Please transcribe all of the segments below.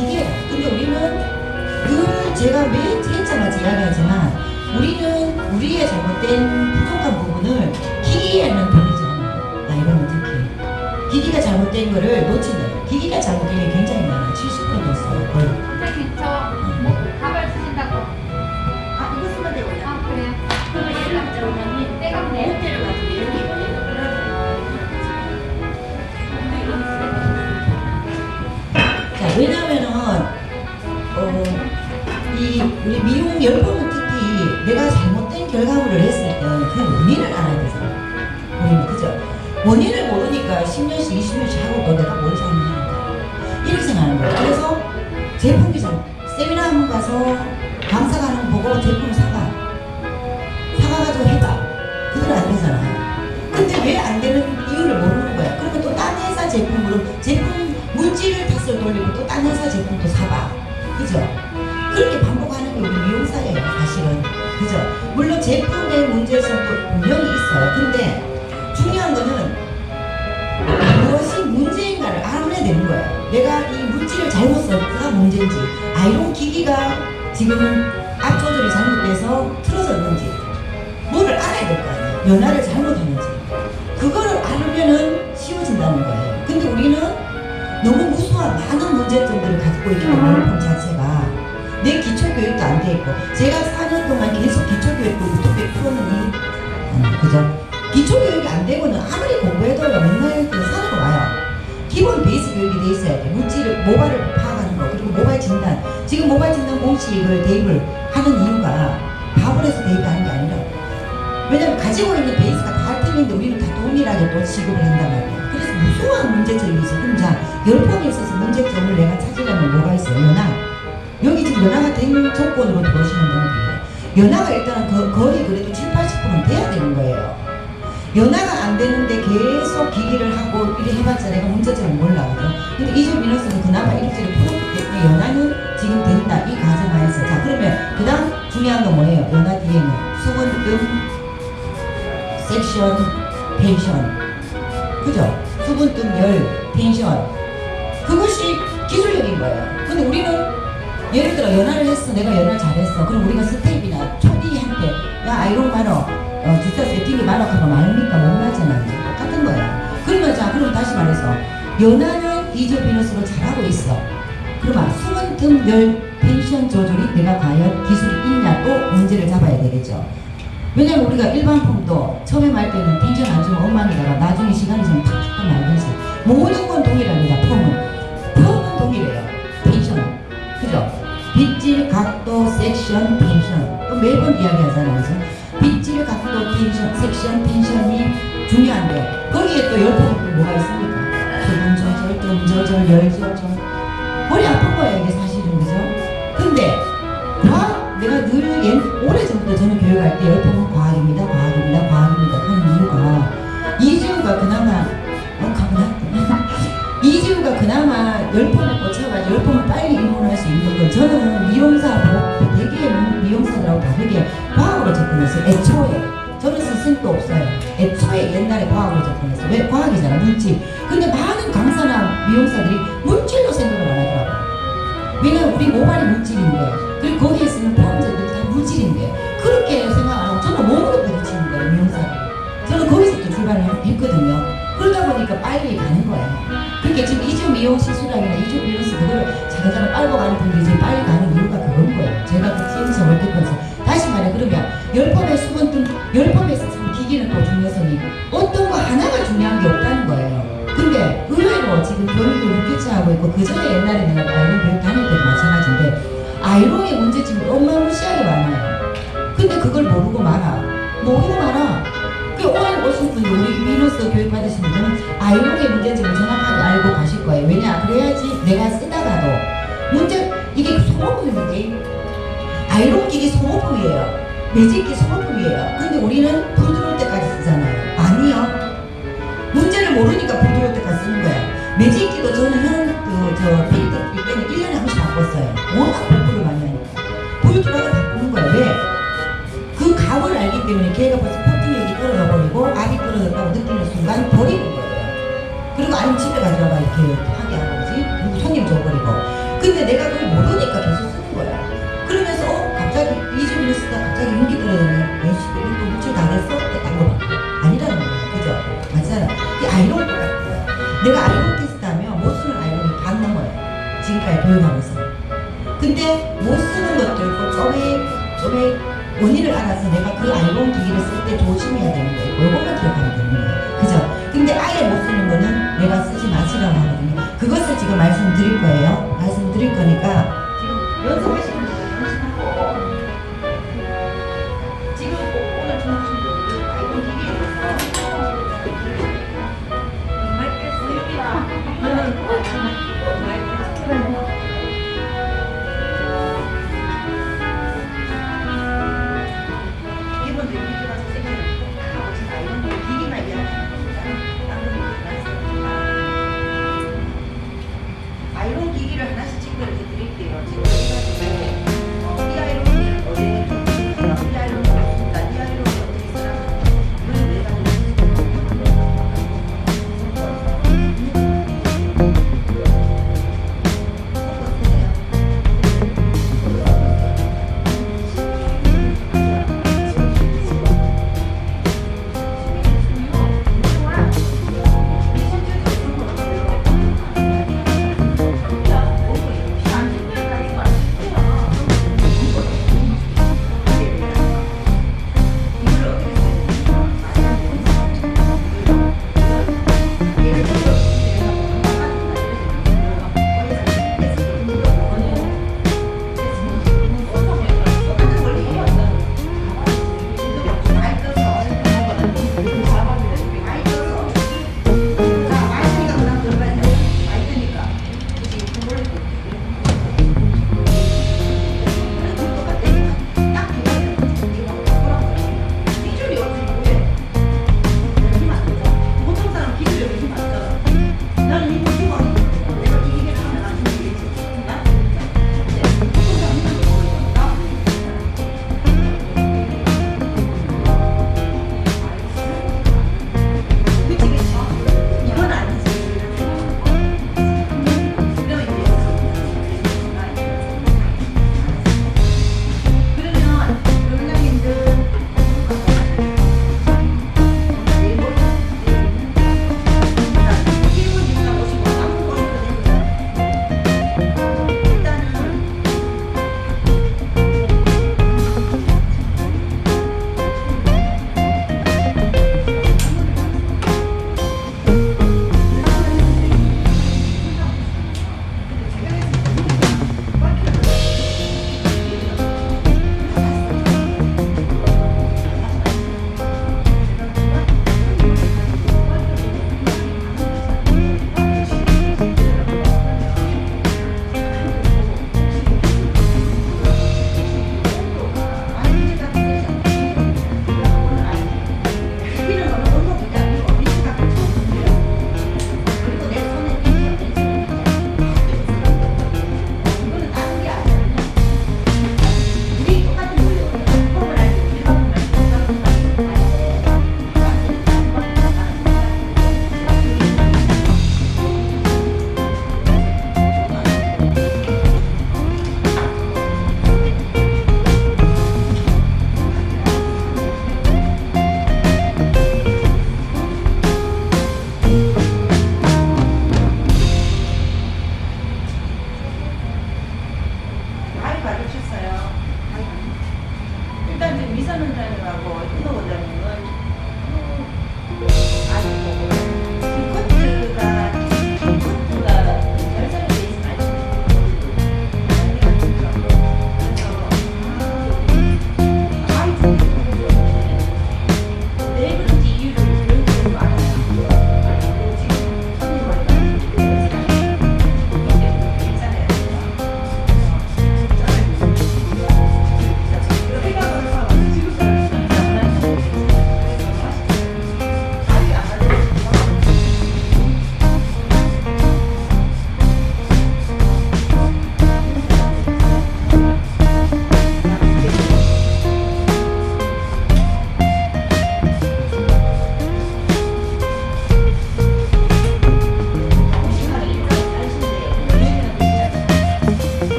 기계야. 근데 우리는 늘 제가 매일 진짜마자 이야기하지만 우리는 우리의 잘못된 부족한 부분을 기계에는 돌리지 않아요. 나 이러면 어떡해. 기기가 잘못된 거를 놓친다. 기기가 잘못된 게 굉장히 많아. 70% 있어요. 거의. 선생님 저 이, 우리 미용 열풍은 특히 내가 잘못된 결과물을 했을 때그 원인을 알아야 되잖아. 우리는, 그죠? 원인을 모르니까 10년씩, 20년씩 하고 또 내가 뭘 잘못하는가. 이렇게 생각하는 거예요. 그래서 제품 기준, 세미나 한번 가서 강사가 하는 거 보고 제품을 사가. 사가가지고 해봐. 그건 안 되잖아요. 근데 왜 안 되는 이유를 모르는 거야. 그러면 또딴 회사 제품으로 제품 물질을 탓을 돌리고 또딴 회사 제품도 사봐. 그죠? 사실은. 그죠? 물론 제품의 문제성도 분명히 있어요. 근데 중요한 거는 무엇이 문제인가를 알아내야 되는 거예요. 내가 이 물질을 잘못 썼가 문제인지, 아이론 기기가 지금 앞 조절이 잘못돼서 틀어졌는지, 뭐를 알아야 될 거 아니에요. 연화를 잘못했는지. 그거를 알면은 쉬워진다는 거예요. 근데 우리는 너무 무수한 많은 문제점들을 가지고 있기 때문에 열풍 자체가 내 기초 교육도 안 돼 있고 제가 4년 동안 계속 기초 교육도 유튜브에 풀어는 이 음, 그죠? 기초 교육이 안 되고는 아무리 공부해도요 맨날 그 산으로 와요. 기본 베이스 교육이 돼 있어야 돼. 물질을 모발을 파악하는 거 그리고 모발 진단 지금 모발 진단 공식을 대입을 하는 이유가 밥을 해서 대입하는 게 아니라 왜냐면 가지고 있는 베이스가 다 틀린데 우리는 다 동일하게 또 취급을 한단 말이에요. 그래서 무수한 문제점이 있어. 그럼 자, 열풍에 있어서 문제점을 내가 찾으려면 뭐가 있어요? 연화. 여기 지금 연화가 된 조건으로 들어오시는 분들이에요. 연화가 일단은 거, 거의 그래도 7, 80%는 돼야 되는 거예요. 연화가 안 되는데 계속 기기를 하고 이래 해봤자 내가 문제점을 몰라거든. 근데 이주 미너스는 그나마 일주일에 풀었기 때문에 연화는 지금 된다. 이 가정하에서. 자, 그러면 그 다음 중요한 건 뭐예요? 연화 뒤에는 수분등, 섹션, 펜션. 그죠? 수분등, 열, 펜션. 그것이 기술력인 거예요. 근데 우리는 예를 들어 연화를 했어. 내가 연화를 잘했어. 그럼 우리가 초디한테 야 아이론 말어. 어, 디지털 세팅이 말어. 하고 말합니까? 못 말잖아요. 똑같은 거야. 그러면 자, 그럼 다시 말해서 연화는 이저 비너스로 잘하고 있어. 그러면 수분등, 열, 펜션 조절이 내가 과연 기술이 있냐 또 문제를 잡아야 되겠죠. 왜냐면 우리가 일반 폼도 처음에 말 때는 텐션 안 주면 엉망이다가 나중에 시간 텐션이 중요한데 거기에 또또 뭐가 있습니까? 수분 조절, 뜸 조절, 열 조절 머리 아픈 거예요 이게 사실은 그죠? 근데 과학 내가 늘 옛, 오래전부터 저는 교육할 때 열풍은 과학입니다 과학입니다 과학입니다 하는 이유가 이지우가 그나마 어 가보나? 이지우가 그나마 열풍을 꽂혀가지고 열풍을 빨리 입문할 수 있는 건 저는 미용사 뭐 되게 미용사들하고 다르게 과학으로 접근했어요 애초에 저는 스승도 없어요 애초에 옛날에 과학으로 접근했어요 왜 과학이잖아 물질. 근데 많은 강사나 미용사들이 물질로 생각을 안 하더라고요 왜냐면 우리 모발이 물질인데 그리고 거기에 쓰는 포함자들이 다 물질인데 그렇게 생각 안 하고 저는 몸으로 부딪히는 거예요 미용사 저는 거기서부터 출발을 했거든요. 그러다 보니까 빨리 가는 거예요 그러니까 지금 이주 미용 시술학이나 이주 미용스 그거를 자기가 빨고 가는 분들이 교체하고 있고 그 전에 옛날에 내가 교육 다닐 때도 마찬가지인데 아이론의 문제점이 어마무시하게 많아요. 근데 그걸 모르고 말아. 모르고 말아. 그 오늘 오신 분들 우리 미노스 교육 받으신 분들은 아이론의 문제점을 정확하게 알고 가실 거예요. 왜냐 그래야지 내가 쓰다가도 문제 이게 소모품인데 아이론 기기 소모품이에요. 매직기 소모품이에요. 근데 우리는 불 들어올 때까지 쓰잖아요. 아니요. 문제를 모르니까 불 들어올 때까지 쓰는 거야. 매직기도 저는 현 그저 페인트 이때는 1년에 한 번씩 바꿨어요. 뭐 워낙 복구를 많이 하니까. 보유주간을 바꾸는 거예요. 왜? 그 값을 알기 때문에 걔가 벌써 폭등력이 떨어져 버리고 아기 끌어졌다고 느끼는 순간 버리는 거예요. 그리고 아니면 집에 가져가 이렇게 하게 하는 거지. 그리고 손님 줘버리고. 근데 내가 그걸 모르니까 계속 쓰는 거야. 그러면서 어? 갑자기 20일 쓰다 갑자기 용기 떨어졌네. 몇시 이거 물질 다 됐어? 딴거 거야 교육하면서. 근데 못 쓰는 것도 있고 그 쪼매 쪼매 원인을 알아서 내가 그 알몸 기기를 쓸 때 조심해야 되는 거예요. 요것만 기억하면 되는 거예요. 그죠? 근데 아예 못 쓰는 거는 내가 쓰지 마시라고 하거든요. 그것을 지금 말씀드릴 거예요. 말씀드릴 거니까 지금 연습하시는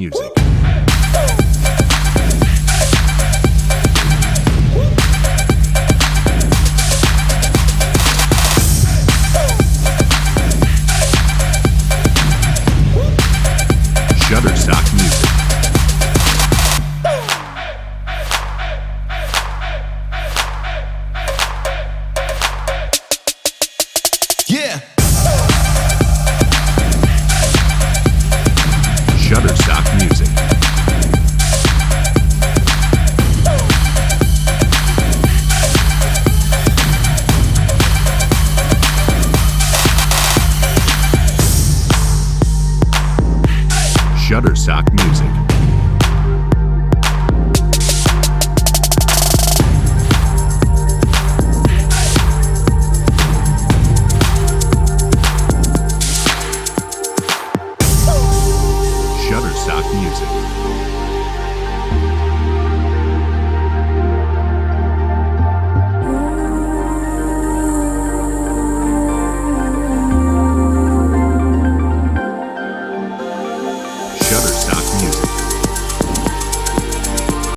Music.